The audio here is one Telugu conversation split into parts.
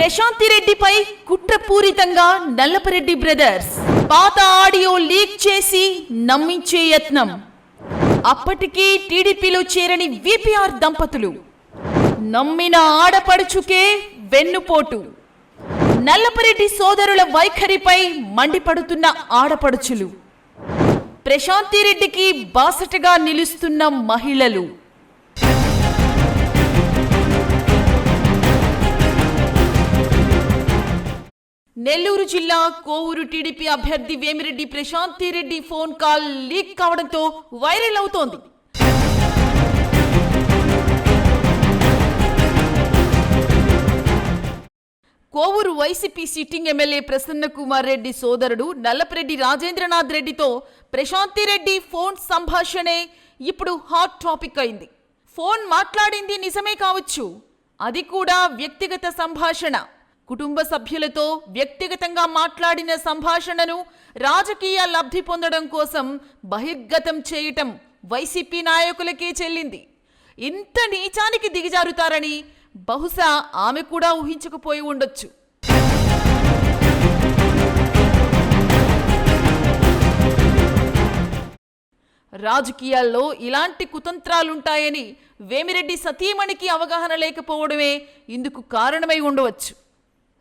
ప్రశాంతి రెడ్డిపై కుట్రపూరితంగా నల్లపరెడ్డి బ్రదర్స్ పాత ఆడియో లీక్ చేసి నమ్మించే యత్నం. అప్పటికీ టీడీపీలో చేరని విపిఆర్ దంపతులు నమ్మిన ఆడపడుచుకే వెన్నుపోటు. నల్లపరెడ్డి సోదరుల వైఖరిపై మండిపడుతున్న ఆడపడుచులు. ప్రశాంతిరెడ్డికి బాసటగా నిలుస్తున్న మహిళలు. నెల్లూరు జిల్లా కోవూరు టీడీపీ అభ్యర్థి Vemireddy Prashanti Reddy phone call leak కావడంతో వైరల్ అవుతోంది. కోవూరు వైసీపీ సిట్టింగ్ ఎమ్మెల్యే ప్రసన్న కుమార్ రెడ్డి సోదరుడు నల్లపరెడ్డి రాజేంద్రనాథ్ రెడ్డితో ప్రశాంతి రెడ్డి ఫోన్ సంభాషణే ఇప్పుడు హాట్ టాపిక్ అయింది. ఫోన్ మాట్లాడింది నిజమే కావచ్చు. అది కూడా వ్యక్తిగత సంభాషణ. కుటుంబ సభ్యులతో వ్యక్తిగతంగా మాట్లాడిన సంభాషణను రాజకీయ లబ్ధి పొందడం కోసం బహిర్గతం చేయటం వైసీపీ నాయకులకే చెల్లింది. ఇంత నీచానికి దిగజారుతారని బహుశా ఆమె కూడా ఊహించకపోయి ఉండొచ్చు. రాజకీయాల్లో ఇలాంటి కుతంత్రాలుంటాయని వేమిరెడ్డి సతీమణికి అవగాహన లేకపోవడమే ఇందుకు కారణమై ఉండవచ్చు.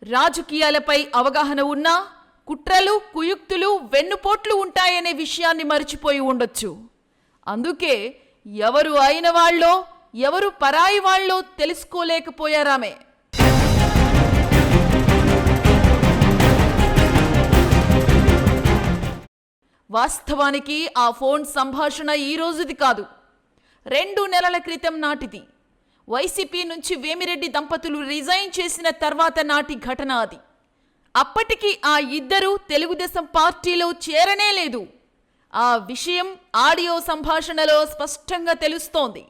రాజకీయాలపై అవగాహన ఉన్నా కుట్రలు కుయుక్తులు వెన్నుపోట్లు ఉంటాయనే విషయాన్ని మర్చిపోయి ఉండొచ్చు. అందుకే ఎవరు అయిన వాళ్ళో ఎవరు పరాయి వాళ్ళో తెలుసుకోలేకపోయారామే. వాస్తవానికి ఆ ఫోన్ సంభాషణ ఈ రోజుది కాదు. రెండు నెలల క్రితం నాటిది. వైసీపీ నుంచి వేమిరెడ్డి దంపతులు రిజైన్ చేసిన తర్వాత నాటి ఘటన అది. అప్పటికి ఆ ఇద్దరూ తెలుగుదేశం పార్టీలో చేరనే లేదు. ఆ విషయం ఆడియో సంభాషణలో స్పష్టంగా తెలుస్తోంది.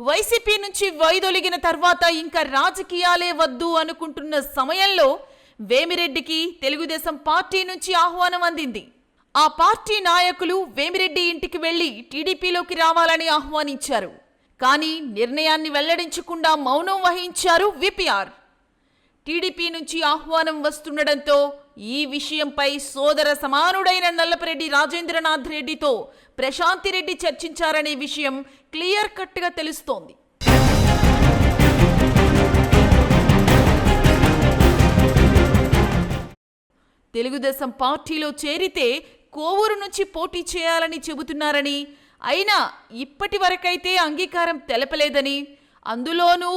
వైసీపీ నుంచి వైదొలిగిన తర్వాత ఇంకా రాజకీయాలే వద్దు అనుకుంటున్న సమయంలో వేమిరెడ్డికి తెలుగుదేశం పార్టీ నుంచి ఆహ్వానం అందింది. ఆ పార్టీ నాయకులు వేమిరెడ్డి ఇంటికి వెళ్ళి టీడీపీలోకి రావాలని ఆహ్వానించారు. కానీ నిర్ణయాన్ని వెల్లడించకుండా మౌనం వహించారు విపిఆర్. టీడీపీ నుంచి ఆహ్వానం వస్తుండడంతో ఈ విషయంపై సోదర సమానుడైన నల్లపరెడ్డి రాజేంద్రనాథ్ రెడ్డితో ప్రశాంతి రెడ్డి చర్చించారనే విషయం క్లియర్ కట్గా తెలుస్తోంది. తెలుగుదేశం పార్టీలో చేరితే కోవూరు నుంచి పోటీ చేయాలని చెబుతున్నారని అయినా ఇప్పటి వరకైతే అంగీకారం తెలపలేదని. అందులోనూ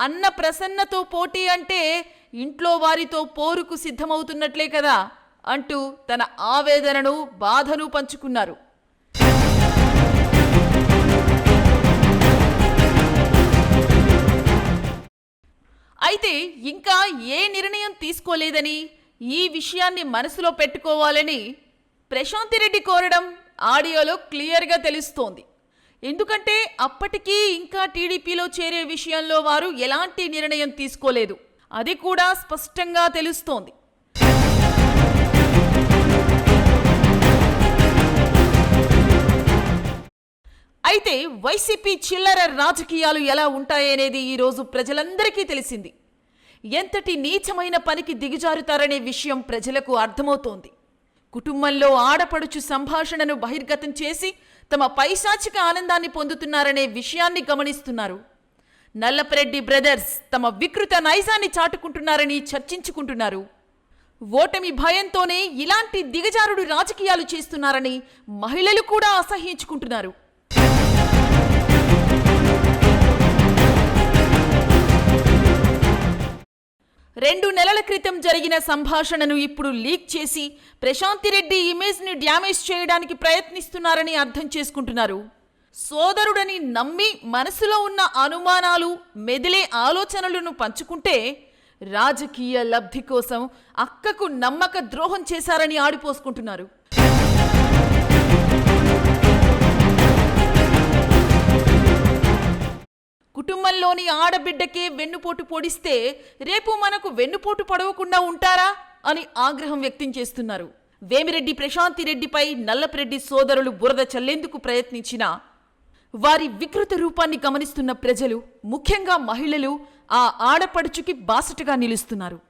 అన్న ప్రసన్నతో పోటీ అంటే ఇంట్లో వారితో పోరుకు సిద్ధమవుతున్నట్లే కదా అంటూ తన ఆవేదనను బాధను పంచుకున్నారు. అయితే ఇంకా ఏ నిర్ణయం తీసుకోలేదని ఈ విషయాన్ని మనసులో పెట్టుకోవాలని ప్రశాంతి రెడ్డి కోరడం ఆడియోలో క్లియర్గా తెలుస్తోంది. ఎందుకంటే అప్పటికీ ఇంకా టీడీపీలో చేరే విషయంలో వారు ఎలాంటి నిర్ణయం తీసుకోలేదు. అది కూడా స్పష్టంగా తెలుస్తోంది. అయితే వైసీపీ చిల్లర రాజకీయాలు ఎలా ఉంటాయనేది ఈరోజు ప్రజలందరికీ తెలిసింది. ఎంతటి నీచమైన పనికి దిగజారుతారనే విషయం ప్రజలకు అర్థమవుతోంది. కుటుంబంలో ఆడపడుచు సంభాషణను బహిర్గతం చేసి తమ పైశాచిక ఆనందాన్ని పొందుతున్నారనే విషయాన్ని గమనిస్తున్నారు. నల్లపరెడ్డి బ్రదర్స్ తమ వికృత నైజాన్ని చాటుకుంటున్నారని చర్చించుకుంటున్నారు. ఓటమి భయంతోనే ఇలాంటి దిగజారుడు రాజకీయాలు చేస్తున్నారని మహిళలు కూడా అసహ్యించుకుంటున్నారు. రెండు నెలల క్రితం జరిగిన సంభాషణను ఇప్పుడు లీక్ చేసి ప్రశాంతిరెడ్డి ఇమేజ్ని డ్యామేజ్ చేయడానికి ప్రయత్నిస్తున్నారని అర్థం చేసుకుంటున్నారు. సోదరుడని నమ్మి మనసులో ఉన్న అనుమానాలు మెదిలే ఆలోచనలను పంచుకుంటే రాజకీయ లబ్ధి కోసం అక్కకు నమ్మక ద్రోహం చేశారని ఆడిపోసుకుంటున్నారు. కుటుంబంలోని ఆడబిడ్డకే వెన్నుపోటు పొడిస్తే రేపు మనకు వెన్నుపోటు పడవకుండా ఉంటారా అని ఆగ్రహం వ్యక్తం చేస్తున్నారు. వేమిరెడ్డి ప్రశాంతి రెడ్డిపై నల్లపరెడ్డి సోదరులు బురద చల్లేందుకు ప్రయత్నించినా వారి వికృత రూపాన్ని గమనిస్తున్న ప్రజలు ముఖ్యంగా మహిళలు ఆ ఆడపడుచుకి బాసటగా నిలుస్తున్నారు.